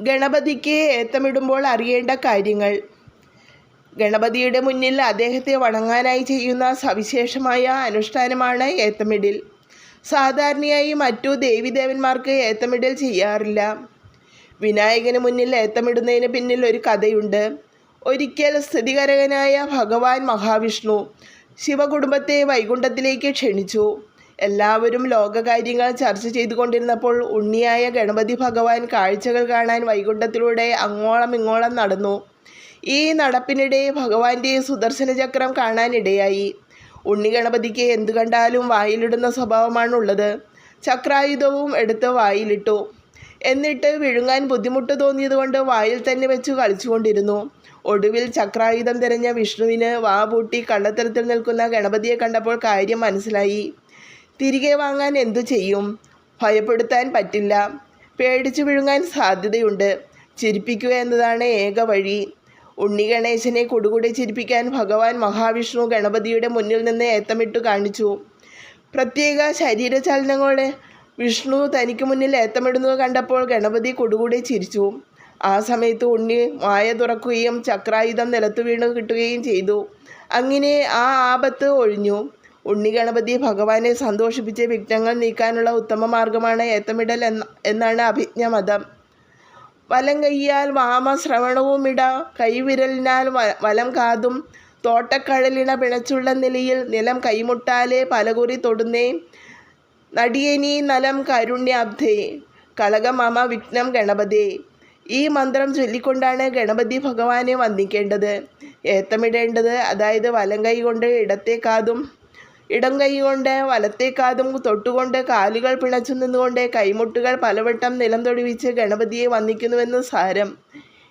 ഗണപതിക്ക് ഏത്തമിടുമ്പോൾ അറിയേണ്ട കാര്യങ്ങൾ. ഗണപതിയുടെ മുന്നിൽ അദ്ദേഹത്തെ വണങ്ങാനായി ചെയ്യുന്ന സവിശേഷമായ അനുഷ്ഠാനമാണ് ഏത്തമിടിൽ. സാധാരണയായി മറ്റു ദേവിദേവന്മാർക്ക് ഏത്തമിടൽ ചെയ്യാറില്ല. വിനായകന് മുന്നിൽ ഏത്തമിടുന്നതിന് പിന്നിൽ ഒരു കഥയുണ്ട്. ഒരിക്കൽ സ്ഥിതികരകനായ ഭഗവാൻ മഹാവിഷ്ണു ശിവകുടുംബത്തെ വൈകുണ്ഠത്തിലേക്ക് ക്ഷണിച്ചു. എല്ലാവരും ലോകകാര്യങ്ങൾ ചർച്ച ചെയ്തുകൊണ്ടിരുന്നപ്പോൾ ഉണ്ണിയായ ഗണപതി ഭഗവാൻ കാഴ്ചകൾ കാണാൻ വൈകുണ്ഠത്തിലൂടെ അങ്ങോളം ഇങ്ങോളം നടന്നു. ഈ നടപ്പിനിടെ ഭഗവാന്റെ സുദർശന ചക്രം കാണാനിടയായി. ഉണ്ണി ഗണപതിക്ക് എന്തു കണ്ടാലും വായിലിടുന്ന സ്വഭാവമാണുള്ളത്. ചക്രായുധവും എടുത്ത് വായിലിട്ടു. എന്നിട്ട് വിഴുങ്ങാൻ ബുദ്ധിമുട്ട് തോന്നിയതുകൊണ്ട് വായിൽ തന്നെ വെച്ച് കളിച്ചുകൊണ്ടിരുന്നു. ഒടുവിൽ ചക്രായുധം തിരഞ്ഞ വിഷ്ണുവിന് വാ പൂട്ടി കള്ളത്തരത്തിൽ നിൽക്കുന്ന ഗണപതിയെ കണ്ടപ്പോൾ കാര്യം മനസ്സിലായി. തിരികെ വാങ്ങാൻ എന്തു ചെയ്യും? ഭയപ്പെടുത്താൻ പറ്റില്ല. പേടിച്ചു വിഴുങ്ങാൻ സാധ്യതയുണ്ട്. ചിരിപ്പിക്കുക എന്നതാണ് ഏക വഴി. ഉണ്ണി ഗണേശനെ കൊടുകൂടെ ചിരിപ്പിക്കാൻ ഭഗവാൻ മഹാവിഷ്ണു ഗണപതിയുടെ മുന്നിൽ നിന്ന് ഏത്തമിട്ടു കാണിച്ചു. പ്രത്യേക ശരീരചലനങ്ങളോടെ വിഷ്ണു തനിക്ക് മുന്നിൽ ഏത്തമിടുന്നത് കണ്ടപ്പോൾ ഗണപതി കൊടുകൂടെ ചിരിച്ചു. ആ സമയത്ത് ഉണ്ണി വായ തുറക്കുകയും ചക്രായുധം നിലത്തു വീണ് കിട്ടുകയും ചെയ്തു. അങ്ങനെ ആ ആപത്ത് ഒഴിഞ്ഞു. ഉണ്ണി ഗണപതി ഭഗവാനെ സന്തോഷിപ്പിച്ച് വിഘ്നങ്ങൾ നീക്കാനുള്ള ഉത്തമ മാർഗമാണ് ഏത്തമിടൽ എന്ന എന്നാണ് അഭിജ്ഞമതം വലം കൈയാൽ വാമ ശ്രവണവുമിട കൈവിരലിനാൽ വലം കാതും തോട്ടക്കഴലിണ പിണച്ചുള്ള നിലയിൽ നിലം കൈമുട്ടാലെ പലകുറി തൊടുന്നേ നടിയനീ നലം കാരുണ്യാബ്ധേ കളകമാമ വിഘ്നം ഗണപതേ. ഈ മന്ത്രം ചൊല്ലിക്കൊണ്ടാണ് ഗണപതി ഭഗവാനെ വന്ദിക്കേണ്ടത്. ഏത്തമിടേണ്ടത് അതായത് വലം കൈ കൊണ്ട് ഇടത്തെ കാതും ഇടം കൈകൊണ്ട് വലത്തെ കാതും തൊട്ടുകൊണ്ട് കാലുകൾ പിണച്ചു നിന്നുകൊണ്ട് കൈമുട്ടുകൾ പലവട്ടം നിലം തൊടുവിച്ച് ഗണപതിയെ വന്ദിക്കുന്നുവെന്ന് സാരം.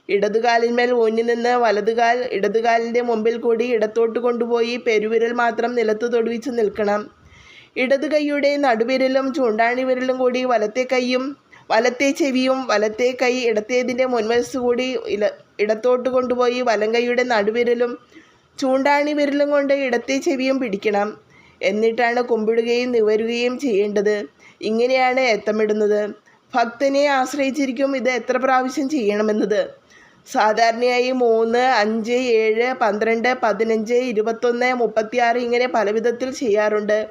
ഇടതുകാലിന്മേൽ ഊന്നി നിന്ന് വലതുകാൽ ഇടതുകാലിന്റെ മുമ്പിൽ കൂടി ഇടത്തോട്ട് കൊണ്ടുപോയി പെരുവിരൽ മാത്രം നിലത്ത് തൊടുവിച്ച് നിൽക്കണം. ഇടത് കൈയുടെ നടുവിരലും ചൂണ്ടാണി വിരലും കൂടി വലത്തെ കൈയും വലത്തെ ചെവിയും വലത്തെ കൈ ഇടത്തേതിന്റെ മുൻവശത്ത് കൂടി ഇല ഇടത്തോട്ട് കൊണ്ടുപോയി വലം കൈയുടെ നടുവിരലും ചൂണ്ടാണി വിരലും കൊണ്ട് ഇടത്തെ ചെവിയും പിടിക്കണം. എന്നിട്ടാണ് കുമ്പിടുകയും നിവരുകയും ചെയ്യേണ്ടത്. ഇങ്ങനെയാണ് എത്തമിടുന്നത്. ഭക്തനെ ആശ്രയിച്ചിരിക്കും ഇത് എത്ര പ്രാവശ്യം ചെയ്യണമെന്നത്? സാധാരണയായി മൂന്ന് അഞ്ച് ഏഴ് പന്ത്രണ്ട് പതിനഞ്ച് ഇരുപത്തൊന്ന് മുപ്പത്തിയാറ് ഇങ്ങനെ പലവിധത്തിൽ ചെയ്യാറുണ്ട്.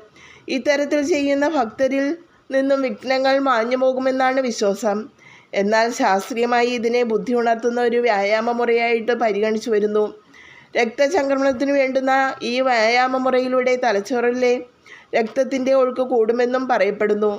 ഇത്തരത്തിൽ ചെയ്യുന്ന ഭക്തരിൽ നിന്നും വിഘ്നങ്ങൾ മാഞ്ഞു പോകുമെന്നാണ് വിശ്വാസം. എന്നാൽ ശാസ്ത്രീയമായി ഇതിനെ ബുദ്ധി ഉണർത്തുന്ന ഒരു വ്യായാമ മുറയായിട്ട് പരിഗണിച്ചു വരുന്നു. രക്തചംക്രമണത്തിന് വേണ്ടുന്ന ഈ വ്യായാമ മുറയിലൂടെ തലച്ചോറിലെ രക്തത്തിന്റെ ഒഴുക്ക് കൂടുമെന്നും പറയപ്പെടുന്നു.